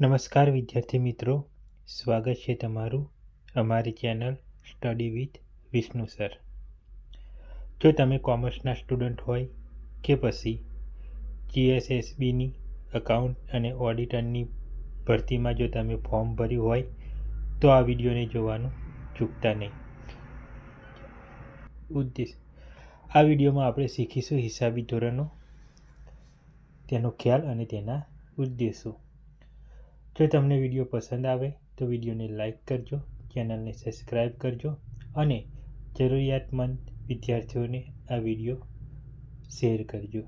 નમસ્કાર વિદ્યાર્થી મિત્રો. સ્વાગત છે તમારું અમારી channel study with Vishnu sir. જો તમે કોમર્સના સ્ટુડન્ટ હોય કે પછી જીએસએસબીની અકાઉન્ટ અને ઓડિટરની ભરતીમાં જો તમે ફોર્મ ભર્યું હોય, તો આ વિડીયોને જોવાનું ચૂકતા નહીં. ઉદ્દેશ. આ વિડીયોમાં આપણે શીખીશું હિસાબી ધોરણો તેનો ખ્યાલ અને તેના ઉદ્દેશો. જો તમને વીડિયો પસંદ આવે તો વિડીયોને લાઇક કરજો, ચેનલને સબસ્ક્રાઈબ કરજો અને જરૂરિયાતમંદ વિદ્યાર્થીઓને આ વીડિયો શેર કરજો.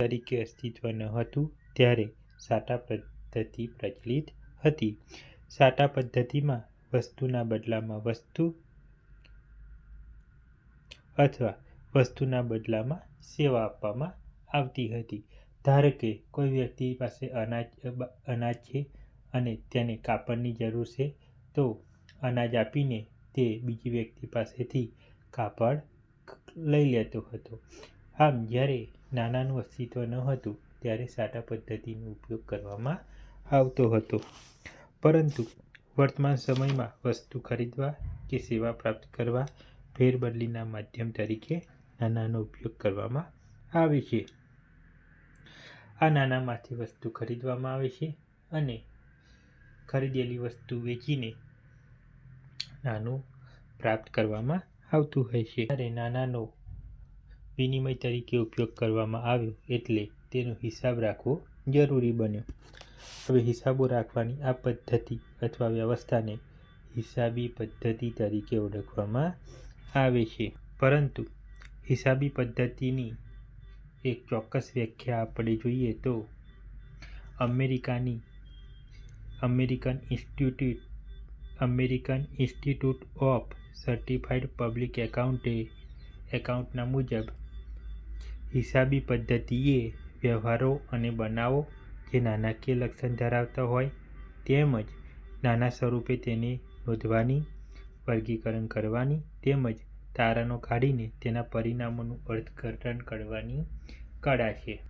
તરીકે અસ્તિત્વ ન હતું ત્યારે સાટા પદ્ધતિ પ્રચલિત હતી. સાટા પદ્ધતિમાં વસ્તુના બદલામાં વસ્તુ અથવા વસ્તુના બદલામાં સેવા આપવામાં આવતી હતી. ધારો કે કોઈ વ્યક્તિ પાસે અનાજ અનાજ છે અને તેને કાપડની જરૂર છે, તો અનાજ આપીને તે બીજી વ્યક્તિ પાસેથી કાપડ લઈ લેતો હતો. આમ, જ્યારે નાનાનું અસ્તિત્વ ન હતું, ત્યારે સાટા પદ્ધતિનો ઉપયોગ કરવામાં આવતો હતો. પરંતુ વર્તમાન સમયમાં વસ્તુ ખરીદવા કે સેવા પ્રાપ્ત કરવા ફેરબદલીના માધ્યમ તરીકે નાનાનો ઉપયોગ કરવામાં આવે છે. આ નાનામાંથી વસ્તુ ખરીદવામાં આવે છે અને ખરીદેલી વસ્તુ વેચીને નાનું પ્રાપ્ત કરવામાં આવતું હોય છે. ત્યારે નાનાનો વિનિમય તરીકે ઉપયોગ કરવામાં આવ્યો એટલે તેનો હિસાબ રાખવો જરૂરી બન્યો. હવે હિસાબો રાખવાની આ પદ્ધતિ અથવા વ્યવસ્થાને હિસાબી પદ્ધતિ તરીકે ઓળખવામાં આવે છે. પરંતુ હિસાબી પદ્ધતિની એક ચોક્કસ વ્યાખ્યા આપણે જોઈએ તો અમેરિકાની American institute American institute of certified public એકાઉન્ટે, એકાઉન્ટના મુજબ હિસાબી પદ્ધતિએ વ્યવહારો અને બનાવો જે નાણાકીય લક્ષણ ધરાવતા હોય તેમજ નાના સ્વરૂપે તેને નોંધવાની, વર્ગીકરણ કરવાની તેમજ તારણો કાઢીને તેના પરિણામોનું અર્થઘટન કરવાની કળા છે.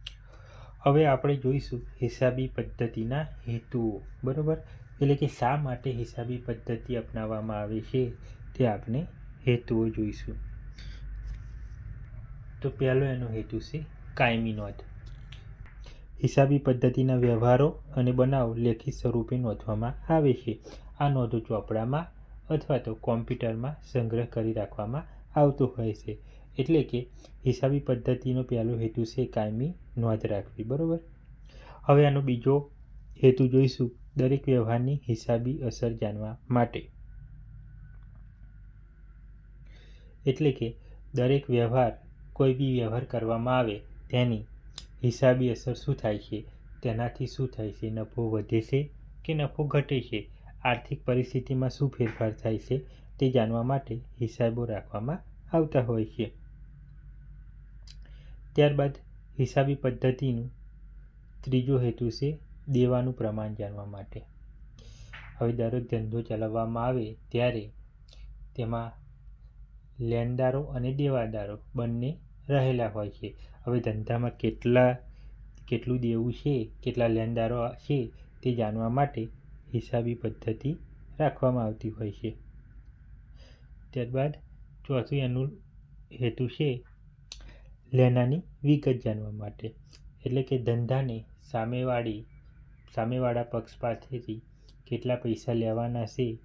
હવે આપણે જોઈશું હિસાબી પદ્ધતિના હેતુઓ, બરાબર? એટલે કે શા માટે હિસાબી પદ્ધતિ અપનાવવામાં આવે છે તે આપણે હેતુઓ જોઈશું. તો પહેલો એનો હેતુ છે કાયમી નોંધ. હિસાબી પદ્ધતિના વ્યવહારો અને બનાવ લેખિત સ્વરૂપે નોંધવામાં આવે છે. આ નોંધો ચોપડામાં અથવા તો કોમ્પ્યુટરમાં સંગ્રહ કરી રાખવામાં આવતો હોય છે. એટલે કે હિસાબી પદ્ધતિનો પહેલો હેતુ છે કાયમી નોંધ રાખવી, બરાબર? હવે આનો બીજો હેતુ જોઈશું, દરેક વ્યવહારની હિસાબી અસર જાણવા માટે. એટલે કે દરેક વ્યવહાર, કોઈ બી વ્યવહાર કરવામાં આવે તેની હિસાબી અસર શું થાય છે, તેનાથી શું થાય છે, નફો વધે છે કે નફો ઘટે છે, આર્થિક પરિસ્થિતિમાં શું ફેરફાર થાય છે તે જાણવા માટે હિસાબો રાખવામાં આવતા હોય છે. ત્યારબાદ હિસાબી પદ્ધતિનું ત્રીજો હેતુ છે દેવાનું પ્રમાણ જાણવા માટે. હવે દરેક ધંધો ચલાવવામાં આવે ત્યારે તેમાં લેણદારો અને દેવાદારો બંને રહેલા હોય છે. હવે ધંધામાં કેટલા, કેટલું દેવું છે, કેટલા લેણદારો છે તે જાણવા માટે હિસાબી પદ્ધતિ રાખવામાં આવતી હોય છે. ત્યારબાદ ચોથું એનું હેતુ છે લેનાની વિગત જાણવા માટે. એટલે કે ધંધાને સામેવાળી, સામેવાળા પક્ષ પાસેથી કેટલા પૈસા લેવાના છે,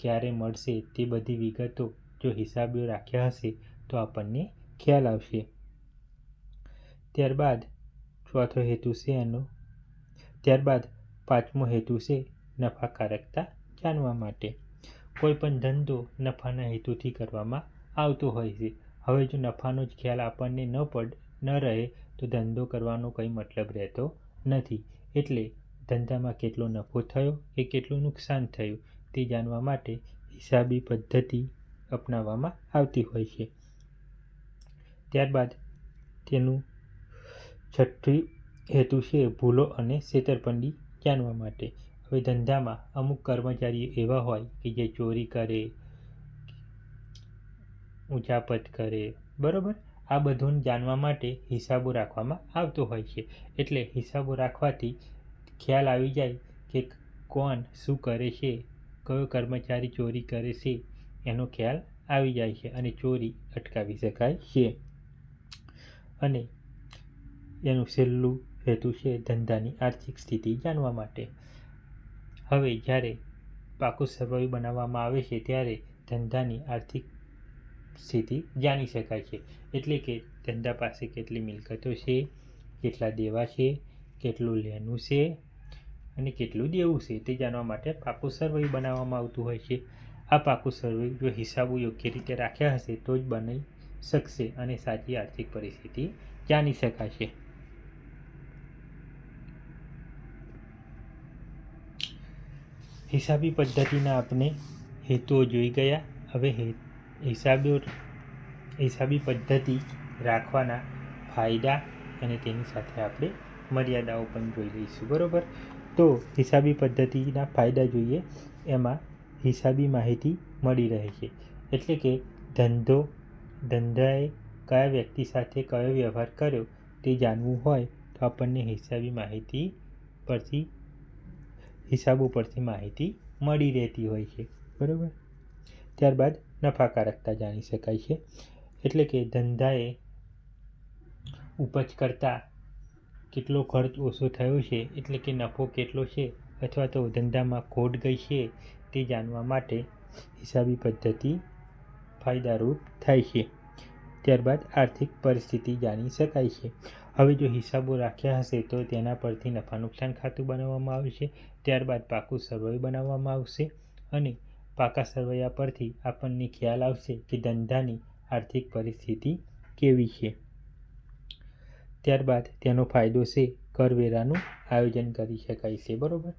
ક્યારે મળશે તે બધી વિગતો જો હિસાબીઓ રાખ્યા હશે તો આપણને ખ્યાલ આવશે. ત્યારબાદ ચોથો હેતુ છે એનો, ત્યારબાદ પાંચમો હેતુ છે નફાકારકતા જાણવા માટે. કોઈ પણ ધંધો નફાના હેતુથી કરવામાં આવતો હોય છે. હવે જો નફાનો જ ખ્યાલ આપણને ન પડ, ન રહે, તો ધંધો કરવાનો કંઈ મતલબ રહેતો નથી. એટલે ધંધામાં કેટલો નફો થયો કે કેટલું નુકસાન થયું તે જાણવા માટે હિસાબી પદ્ધતિ અપનાવવામાં આવતી હોય છે. ત્યારબાદ તેનું છઠ્ઠી હેતુ છે ભૂલો અને છેતરપિંડી જાણવા માટે. હવે ધંધામાં અમુક કર્મચારીઓ એવા હોય કે જે ચોરી કરે ઉચાપત કરે. બરાબર? આ બધું જાણવા માટે હિસાબો રાખવામાં આવતો હોય છે. એટલે હિસાબો રાખવાથી ખ્યાલ આવી જાય કે કોણ શું કરે છે, કયો કર્મચારી ચોરી કરે છે, એનો ખ્યાલ આવી જાય છે અને ચોરી અટકાવી શકાય છે. અને એનું છેલ્લું હેતુ છે ધંધાની આર્થિક સ્થિતિ જાણવા માટે. હવે જ્યારે પાકું સર્વે બનાવવામાં આવે છે, ત્યારે ધંધાની આર્થિક સ્થિતિ જાણી શકાય છે. એટલે કે ધંધા પાસે કેટલી મિલકતો છે, કેટલા દેવા છે, કેટલું લેનું છે અને કેટલું દેવું છે તે જાણવા માટે પાકું સર્વે બનાવવામાં આવતું હોય છે. આ પાકું સર્વે જો હિસાબો યોગ્ય રીતે રાખ્યા હશે તો જ બની શકશે અને સાચી આર્થિક પરિસ્થિતિ જાણી શકાશે હિસાબી પદ્ધતિના આપણે હેતુઓ જોઈ ગયા. હવે હે હિસાબો હિસાબી પદ્ધતિ રાખવાના ફાયદા અને તેની સાથે આપણે મર્યાદાઓ પણ જોઈ લઈશું, બરાબર? તો હિસાબી પદ્ધતિના ફાયદા જોઈએ, એમાં હિસાબી માહિતી મળી રહે છે. એટલે કે ધંધો, ધંધાએ કયા વ્યક્તિ સાથે કયો વ્યવહાર કર્યો તે જાણવું હોય તો આપણને હિસાબી માહિતી પરથી, હિસાબો પરથી માહિતી મળી રહેતી હોય છે, બરાબર? ત્યારબાદ નફાકારકતા જાણી શકાય છે. એટલે કે ધંધાએ ઉપજ કરતાં કેટલો ખર્ચ ઓછો થયો છે, એટલે કે નફો કેટલો છે, અથવા તો ધંધામાં ખોટ ગઈ છે, તે જાણવા માટે હિસાબી પદ્ધતિ ફાયદારૂપ થાય છે. ત્યારબાદ આર્થિક પરિસ્થિતિ જાણી શકાય છે. હવે જો હિસાબો રાખ્યા હશે, તો તેના પરથી નફા નુકસાન ખાતું બનાવવામાં આવશે, ત્યારબાદ પાકું સર્વે બનાવવામાં આવશે અને પાકા સરવૈયા પરથી આપણને ખ્યાલ આવશે કે ધંધાની આર્થિક પરિસ્થિતિ કેવી છે. ત્યારબાદ તેનો ફાયદો છે કરવેરાનું આયોજન કરી શકાય છે, બરાબર?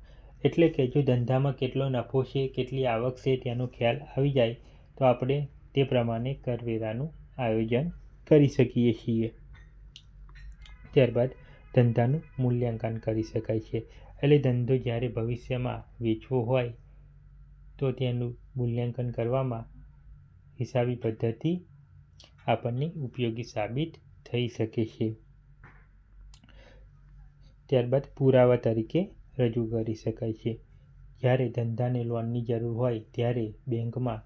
એટલે કે જો ધંધામાં કેટલો નફો છે, કેટલી આવક છે તેનો ખ્યાલ આવી જાય, તો આપણે તે પ્રમાણે કરવેરાનું આયોજન કરી શકીએ છીએ. ત્યારબાદ ધંધાનું મૂલ્યાંકન કરી શકાય છે. એટલે ધંધો જ્યારે ભવિષ્યમાં વેચવો હોય તો તેનું મૂલ્યાંકન કરવામાં હિસાબી પદ્ધતિ આપણને ઉપયોગી સાબિત થઈ શકે છે. ત્યારબાદ પુરાવા તરીકે રજૂ કરી શકાય છે. જ્યારે ધંધાને લોનની જરૂર હોય, ત્યારે બેંકમાં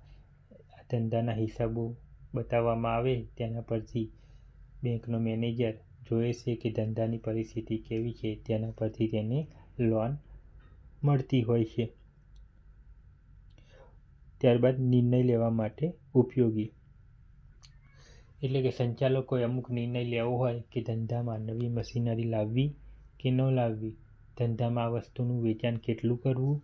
ધંધાના હિસાબો બતાવવામાં આવે તેના પરથી બેંકનો મેનેજર જોએ છે કે ધંધાની પરિસ્થિતિ કેવી છે, તેના પરથી તેને લોન મળતી હોય છે. ત્યારબાદ નિર્ણય લેવા માટે ઉપયોગી. એટલે કે સંચાલકોએ અમુક નિર્ણય લેવો હોય કે ધંધામાં નવી મશીનરી લાવવી કે ન લાવવી, ધંધામાં આ વસ્તુનું વેચાણ કેટલું કરવું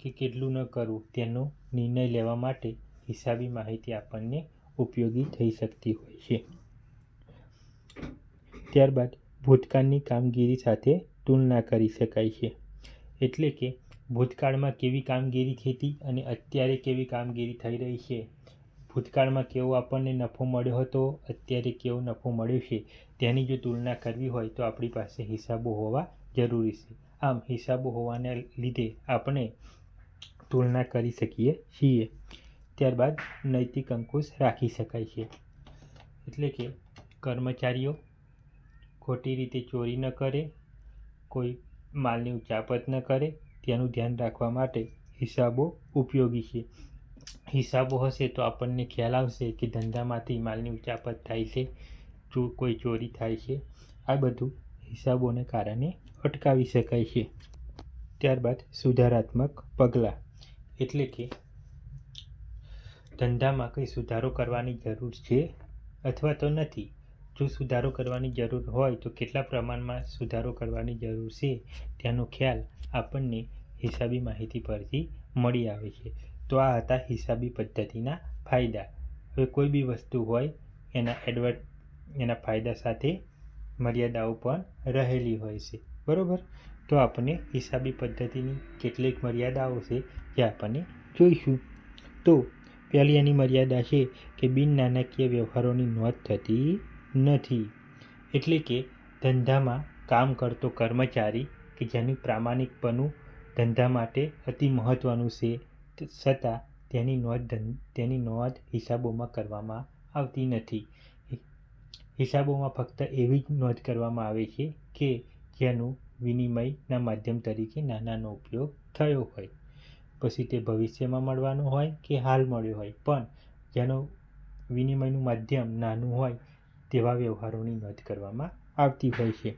કે કેટલું ન કરવું, તેનો નિર્ણય લેવા માટે હિસાબી માહિતી આપણને ઉપયોગી થઈ શકતી હોય છે. ત્યારબાદ ભૂતકાળની કામગીરી સાથે તુલના કરી શકાય છે. એટલે કે ભૂતકાળમાં કેવી કામગીરી થઈ હતી અને અત્યારે કેવી કામગીરી થઈ રહી છે? ભૂતકાળમાં કેવો આપણને નફો મળ્યો હતો, અત્યારે કેવો નફો મળ્યો છે? તેની જો તુલના કરવી હોય તો આપણી પાસે હિસાબો હોવા જરૂરી છે. આમ, હિસાબો હોવાને લીધે આપણે તુલના કરી શકીએ છીએ. ત્યારબાદ નૈતિક અંકુશ રાખી શકાય છે. એટલે કે કર્મચારીઓ ખોટી રીતે ચોરી ન કરે, કોઈ માલની ઉચાપત ન કરે તેનું ધ્યાન રાખવા માટે હિસાબો ઉપયોગી છે. હિસાબો હશે તો આપણને ખ્યાલ આવશે કે ધંધામાંથી માલની ઉચાપત થાય છે, જો કોઈ ચોરી થાય છે. આ બધું હિસાબોને કારણે અટકાવી શકાય છે. ત્યારબાદ સુધારાત્મક પગલાં, એટલે કે ધંધામાં કંઈ સુધારો કરવાની જરૂર છે અથવા તો નથી. જો સુધારો કરવાની જરૂર હોય તો કેટલા પ્રમાણમાં સુધારો કરવાની જરૂર છે તેનો ખ્યાલ આપણને હિસાબી માહિતી પરથી મળી આવે છે. તો આ હતા હિસાબી પદ્ધતિના ફાયદા. હવે કોઈ બી વસ્તુ હોય એના એડવર્ટ એના ફાયદા સાથે મર્યાદાઓ પણ રહેલી હોય છે. બરાબર? તો આપણે હિસાબી પદ્ધતિની કેટલીક મર્યાદાઓ છે જે આપણને જોઈશું. તો પહેલી એની મર્યાદા છે કે બિન નાણાકીય વ્યવહારોની નોંધ થતી નથી. એટલે કે ધંધામાં કામ કરતો કર્મચારી કે જેની પ્રામાણિકપણું ધંધા માટે અતિ મહત્ત્વનું છે છતાં તેની નોંધ તેની નોંધ હિસાબોમાં કરવામાં આવતી નથી. હિસાબોમાં ફક્ત એવી જ નોંધ કરવામાં આવે છે કે જેનું વિનિમયના માધ્યમ તરીકે નાણાંનો ઉપયોગ થયો હોય. પછી તે ભવિષ્યમાં મળવાનો હોય કે હાલ મળ્યો હોય. પણ જેનો વિનિમયનું માધ્યમ નાનું હોય તેવા વ્યવહારોની નોંધ કરવામાં આવતી હોય છે.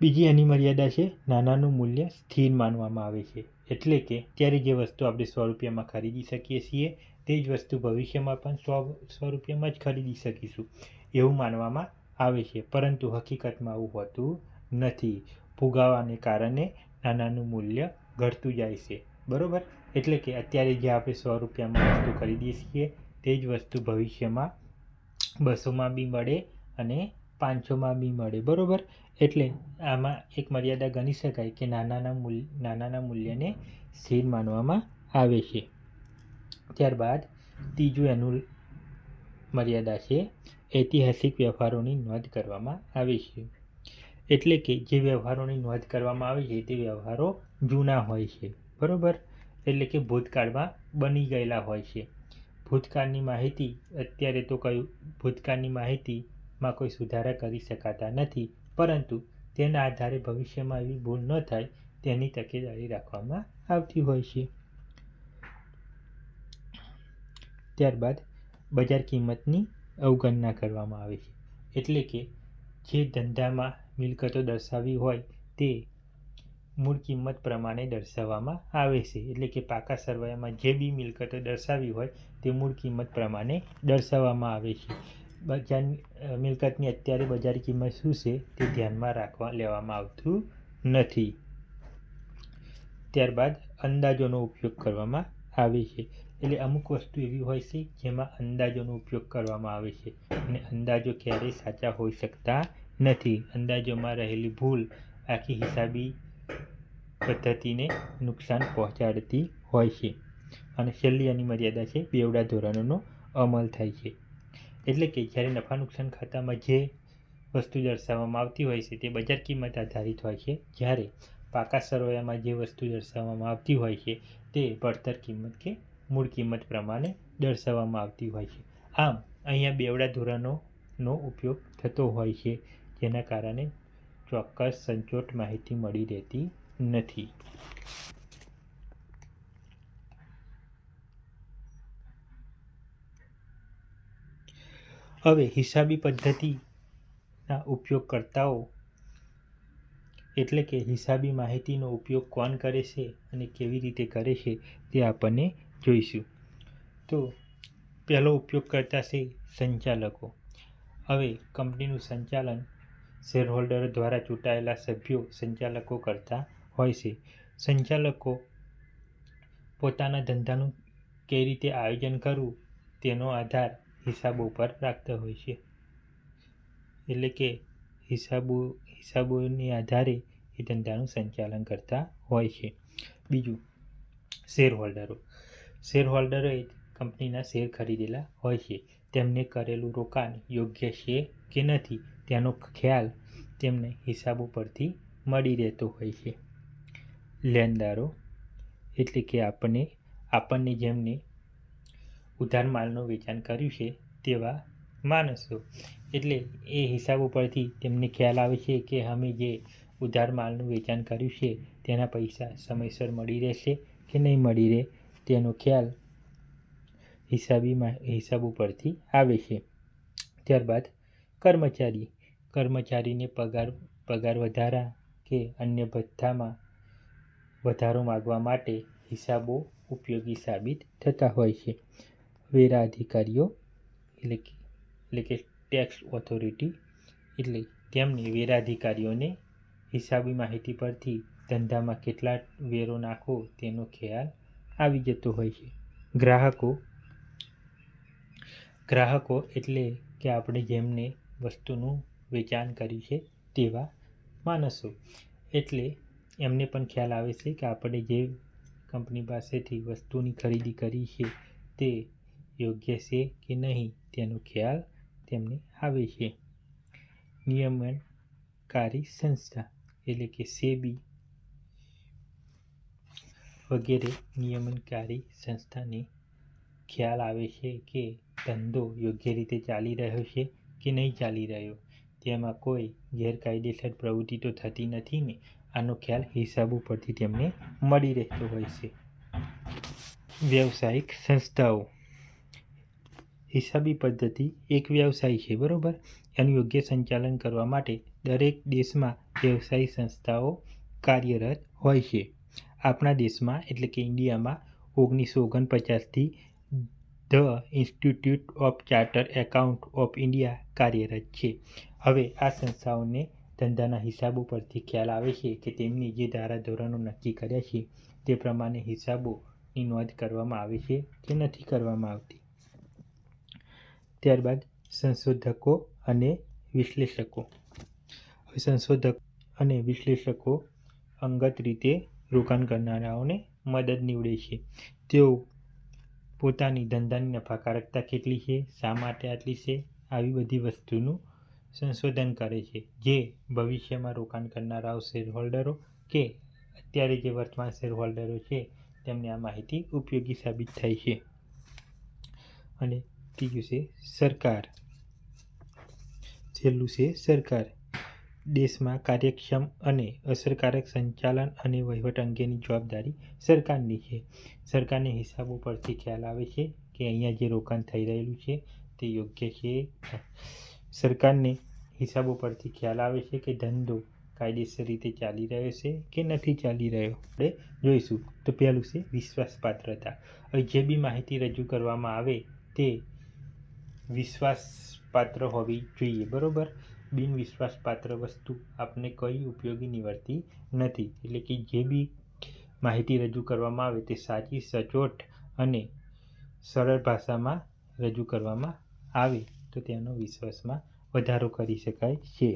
બીજી એની મર્યાદા છે નાનાનું મૂલ્ય સ્થિર માનવામાં આવે છે. એટલે કે ત્યારે જે વસ્તુ આપણે સો રૂપિયામાં ખરીદી શકીએ છીએ, તે જ વસ્તુ ભવિષ્યમાં પણ સો સો રૂપિયામાં જ ખરીદી શકીશું. એવું માનવામાં આવે છે. પરંતુ હકીકતમાં આવું હોતું નથી. ફુગાવાને કારણે નાનાનું મૂલ્ય ઘટતું જાય છે. બરાબર? એટલે કે અત્યારે જે આપણે સો રૂપિયામાં વસ્તુ ખરીદીએ છીએ, તે જ વસ્તુ ભવિષ્યમાં બસોમાં બી મળે અને પાંચસોમાં બી મળે, બરાબર? એટલે આમાં એક મર્યાદા ગણી શકાય કે નાનાના મૂલ્ય, નાનાના મૂલ્યને સ્થિર માનવામાં આવે છે. ત્યારબાદ ત્રીજું એનું મર્યાદા છે, ઐતિહાસિક વ્યવહારોની નોંધ કરવામાં આવે છે. એટલે કે જે વ્યવહારોની નોંધ કરવામાં આવે છે તે વ્યવહારો જૂના હોય છે, બરાબર? એટલે કે ભૂતકાળમાં બની ગયેલા હોય છે. ભૂતકાળની માહિતી? અત્યારે તો કયું ભૂતકાળની માહિતીમાં કોઈ સુધારા કરી શકાતા નથી, પરંતુ તેના આધારે ભવિષ્યમાં એવી ભૂલ ન થાય તેની તકેદારી રાખવામાં આવતી હોય છે. ત્યારબાદ બજાર કિંમતની અવગણના કરવામાં આવે છે. એટલે કે જે ધંધામાં મિલકતો દર્શાવી હોય તે મૂળ કિંમત પ્રમાણે દર્શાવવામાં આવે છે. એટલે કે પાકા સરવાયામાં જે બી મિલકતો દર્શાવી હોય તે મૂળ કિંમત પ્રમાણે દર્શાવવામાં આવે છે. બજાર મિલકતની અત્યારે બજાર કિંમત શું છે તે ધ્યાનમાં રાખવા, લેવામાં આવતું નથી. ત્યારબાદ અંદાજોનો ઉપયોગ કરવામાં આવે છે. એટલે અમુક વસ્તુ એવી હોય છે જેમાં અંદાજોનો ઉપયોગ કરવામાં આવે છે અને અંદાજો ક્યારેય સાચા હોઈ શકતા નથી. અંદાજોમાં રહેલી ભૂલ, આખી હિસાબી પદ્ધતિને નુકસાન પહોંચાડતી હોય છે. અને છેલ્લી એની મર્યાદા છે બેવડા ધોરણોનો અમલ થાય છે. એટલે કે જ્યારે નફા નુકસાન ખાતામાં જે વસ્તુ દર્શાવવામાં આવતી હોય છે તે બજાર કિંમત આધારિત હોય છે. જ્યારે પાકા સરોયામાં જે વસ્તુ દર્શાવવામાં આવતી હોય છે તે પડતર કિંમત કે મૂળ કિંમત પ્રમાણે દર્શાવવામાં આવતી હોય છે. આમ, અહીંયા બેવડા ધોરણોનો ઉપયોગ થતો હોય છે, જેના કારણે ચોક્કસ સચોટ માહિતી મળી રહેતી નથી. હવે હિસાબી પદ્ધતિના ઉપયોગકર્તાઓ, એટલે કે હિસાબી માહિતીનો ઉપયોગ કોણ કરે છે અને કેવી રીતે કરે છે, તે આપણને જોઈશું. તો પહેલો ઉપયોગ કરતા છે સંચાલકો. હવે કંપનીનું સંચાલન શેરહોલ્ડર દ્વારા ચૂંટાયેલા સભ્યો સંચાલકો કરતા હોય છે. સંચાલકો પોતાના ધંધાનું કઈ રીતે આયોજન કરવું તેનો આધાર હિસાબો પર રાખતા હોય છે. એટલે કે હિસાબો, હિસાબોને આધારે એ ધંધાનું સંચાલન કરતા હોય છે. બીજું શેર હોલ્ડરો શેર હોલ્ડરોએ કંપનીના શેર ખરીદેલા હોય છે. તેમને કરેલું રોકાણ યોગ્ય છે કે નથી તેનો ખ્યાલ તેમને હિસાબો પરથી મળી રહેતો હોય છે. લેણદારો એટલે કે આપણને આપણને જેમને ઉધાર માલનું વેચાણ કર્યું છે તેવા માણસો. એટલે એ હિસાબ ઉપરથી તેમને ખ્યાલ આવે છે કે અમે જે ઉધાર માલનું વેચાણ કર્યું છે તેના પૈસા સમયસર મળી રહેશે કે નહીં મળી રહે તેનો ખ્યાલ હિસાબીમાં હિસાબ ઉપરથી આવે છે. ત્યારબાદ કર્મચારી, કર્મચારીને પગાર પગાર વધારા કે અન્ય ભથ્થામાં વધારો માગવા માટે હિસાબો ઉપયોગી સાબિત થતા હોય છે. વેરા અધિકારીઓ એટલે કે એટલે કે ટેક્સ ઓથોરિટી એટલે તેમને વેરા અધિકારીઓને હિસાબી માહિતી પરથી ધંધામાં કેટલા વેરો નાખવો તેનો ખ્યાલ આવી જતો હોય છે. ગ્રાહકો ગ્રાહકો એટલે કે આપણે જેમને વસ્તુનું વેચાણ કર્યું છે તેવા માણસો. એટલે એમને પણ ખ્યાલ આવે છે કે આપણે જે કંપની પાસેથી વસ્તુની ખરીદી કરી છે તે યોગ્ય છે કે નહીં તેનો ખ્યાલ તેમને આવે છે. નિયમનકારી સંસ્થા એટલે કે સેબી વગેરે નિયમનકારી સંસ્થાને ખ્યાલ આવે છે કે ધંધો યોગ્ય રીતે ચાલી રહ્યો છે કે નહીં ચાલી રહ્યો. તેમાં કોઈ ગેરકાયદેસર પ્રવૃત્તિ તો થતી નથી ને. આનો ખ્યાલ હિસાબ ઉપરથી તેમને મળી રહેતો હોય છે. વ્યવસાયિક સંસ્થાઓ. હિસાબી પદ્ધતિ એક વ્યવસાય છે, બરાબર? એનું યોગ્ય સંચાલન કરવા માટે દરેક દેશમાં વ્યવસાયિક સંસ્થાઓ કાર્યરત હોય છે. આપણા દેશમાં, એટલે કે ઇન્ડિયામાં, ઓગણીસો ઓગણપચાસથી the institute of charter account of India કાર્યરત છે. હવે આ સંસ્થાઓને ધંધાના હિસાબો પરથી ખ્યાલ આવે છે કે તેમની જે ધારાધોરણો નક્કી કર્યા છે તે પ્રમાણે હિસાબોની નોંધ કરવામાં આવે છે કે નથી કરવામાં આવતી. ત્યારબાદ સંશોધકો અને વિશ્લેષકો. હવે સંશોધક અને વિશ્લેષકો અંગત રીતે રોકાણ કરનારાઓને મદદ નીવડે છે. તેઓ પોતાની ધંધાની નફાકારકતા કેટલી છે, શા માટે આટલી છે, આવી બધી વસ્તુનું સંશોધન કરે છે, જે ભવિષ્યમાં રોકાણ કરનારાઓ શેર હોલ્ડરો કે અત્યારે જે વર્તમાન શેર હોલ્ડરો છે, તેમને આ માહિતી ઉપયોગી સાબિત થાય છે. અને ત્રીજું છે સરકાર. છેલ્લું છે સરકાર. દેશમાં કાર્યક્ષમ અને અસરકારક સંચાલન અને વહીવટ અંગેની જવાબદારી સરકારની છે. સરકારને હિસાબો પરથી ખ્યાલ આવે છે કે અહીંયા જે રોકાણ થઈ રહેલું છે, તે યોગ્ય છે. સરકારને હિસાબો પરથી ખ્યાલ આવે છે કે ધંધો કાયદેસર રીતે ચાલી રહ્યો છે કે નથી ચાલી રહ્યો? આપણે જોઈશું. તો પહેલું છે વિશ્વાસપાત્રતા. હવે જે બી માહિતી રજૂ કરવામાં આવે તે વિશ્વાસપાત્ર હોવી જોઈએ, બરાબર? બિનવિશ્વાસપાત્ર વસ્તુ આપને કઈ ઉપયોગી નીવડતી નથી. એટલે કે જે બી માહિતી રજૂ કરવામાં આવે તે સાચી, સચોટ અને સરળ ભાષામાં રજૂ કરવામાં આવે. તો તેનો વિશ્વાસમાં વધારો કરી શકાય છે.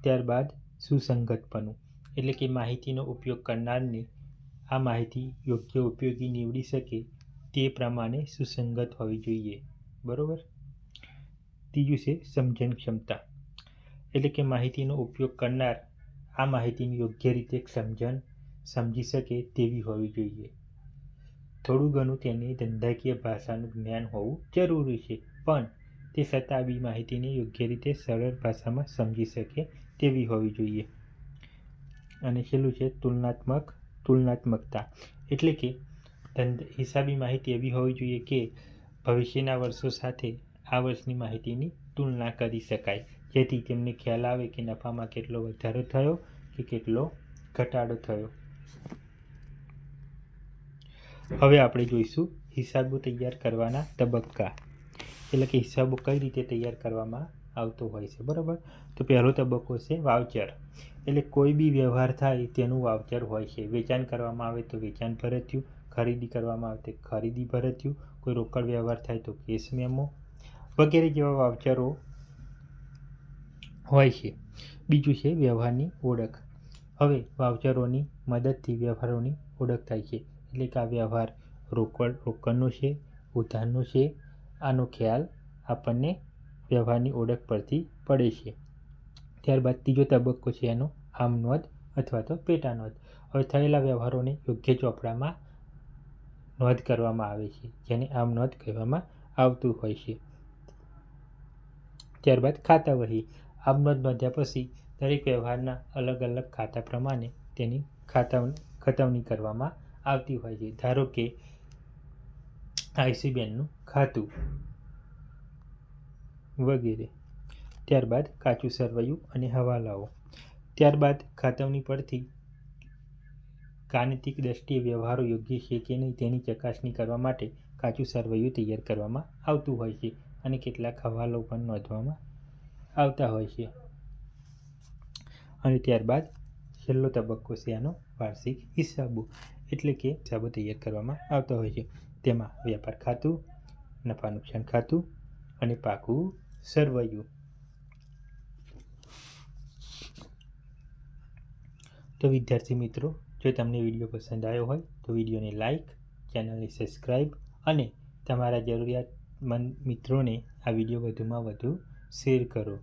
ત્યારબાદ સુસંગતપણું, એટલે કે માહિતીનો ઉપયોગ કરનારને આ માહિતી યોગ્ય ઉપયોગી નીવડી શકે તે પ્રમાણે સુસંગત હોવી જોઈએ. બરાબર? ત્રીજું છે સમજણ ક્ષમતા, એટલે કે માહિતીનો ઉપયોગ કરનાર આ માહિતીની યોગ્ય રીતે સમજણ સમજી શકે તેવી હોવી જોઈએ. થોડું ઘણું તેને ધંધાકીય ભાષાનું જ્ઞાન હોવું જરૂરી છે. પણ તે છતાં બી માહિતીને યોગ્ય રીતે સરળ ભાષામાં સમજી શકે તેવી હોવી જોઈએ. અને છેલ્લું છે, તુલનાત્મક, તુલનાત્મકતા. એટલે કે હિસાબી માહિતી એવી હોવી જોઈએ કે ભવિષ્યના વર્ષો સાથે આ વર્ષની માહિતીની તુલના કરી શકાય. જેથી તેમને ખ્યાલ આવે કે નફામાં કેટલો વધારો થયો કે કેટલો ઘટાડો થયો. હવે આપણે જોઈશું હિસાબો તૈયાર કરવાના તબક્કા. એટલે કે હિસાબો કઈ રીતે તૈયાર કરવામાં આવતો હોય છે, બરાબર? તો પહેલો તબક્કો છે વાવચર એટલે કોઈ બી વ્યવહાર થાય તેનું વાવચર હોય છે. વેચાણ કરવામાં આવે તો વેચાણ ભરત્યું ખરીદી કરવામાં આવે તો ખરીદી ભરત્યું કોઈ રોકડ વ્યવહાર થાય તો કેસ મેમો, વગેરે જેવા વાવચરો હોય છે. બીજું છે વ્યવહારની ઓળખ. હવે વાવચરોની મદદથી વ્યવહારોની ઓળખ થાય છે. એટલે કે આ વ્યવહાર રોકડ, રોકડનો છે, ઉધારનો છે આનો ખ્યાલ આપણને વ્યવહારની ઓળખ પરથી પડે છે. ત્યારબાદ ત્રીજો તબક્કો છે એનો આમ નોંધ અથવા તો પેટા નોંધ. હવે થયેલા વ્યવહારોને યોગ્ય ચોપડામાં નોંધ કરવામાં આવે છે, જેને આમ નોંધ કહેવામાં આવતું હોય છે. ત્યારબાદ ખાતા વહી. આમ નોંધ નોંધ્યા પછી દરેક વ્યવહારના અલગ અલગ ખાતા પ્રમાણે તેની ખાતા ખતવણી કરવામાં આવતી હોય છે. ધારો કે આઈસીબીએનનું ખાતું વગેરે. ત્યારબાદ કાચું સરવૈયું અને હવાલાઓ. ત્યારબાદ ખાતવણી પરથી ગાણિતિક દ્રષ્ટિએ વ્યવહારો યોગ્ય છે કે નહીં તેની ચકાસણી કરવા માટે કાચું સરવૈયું તૈયાર કરવામાં આવતું હોય છે અને કેટલાક હવાલો પણ નોંધવામાં આવતા હોય છે. અને ત્યારબાદ છેલ્લો તબક્કો છે આનો વાર્ષિક હિસાબો, એટલે કે હિસાબો તૈયાર કરવામાં આવતા હોય છે. તેમાં વ્યાપાર ખાતું નફા નુકસાન ખાતું અને પાકું સરવૈયું. તો વિદ્યાર્થી મિત્રો, જો તમને વીડિયો પસંદ આવ્યો હોય, તો વિડીયોને લાઈક ચેનલને સબસ્ક્રાઈબ અને તમારા જરૂરિયાતમંદ મિત્રોને આ વીડિયો વધુમાં વધુ શેર કરો.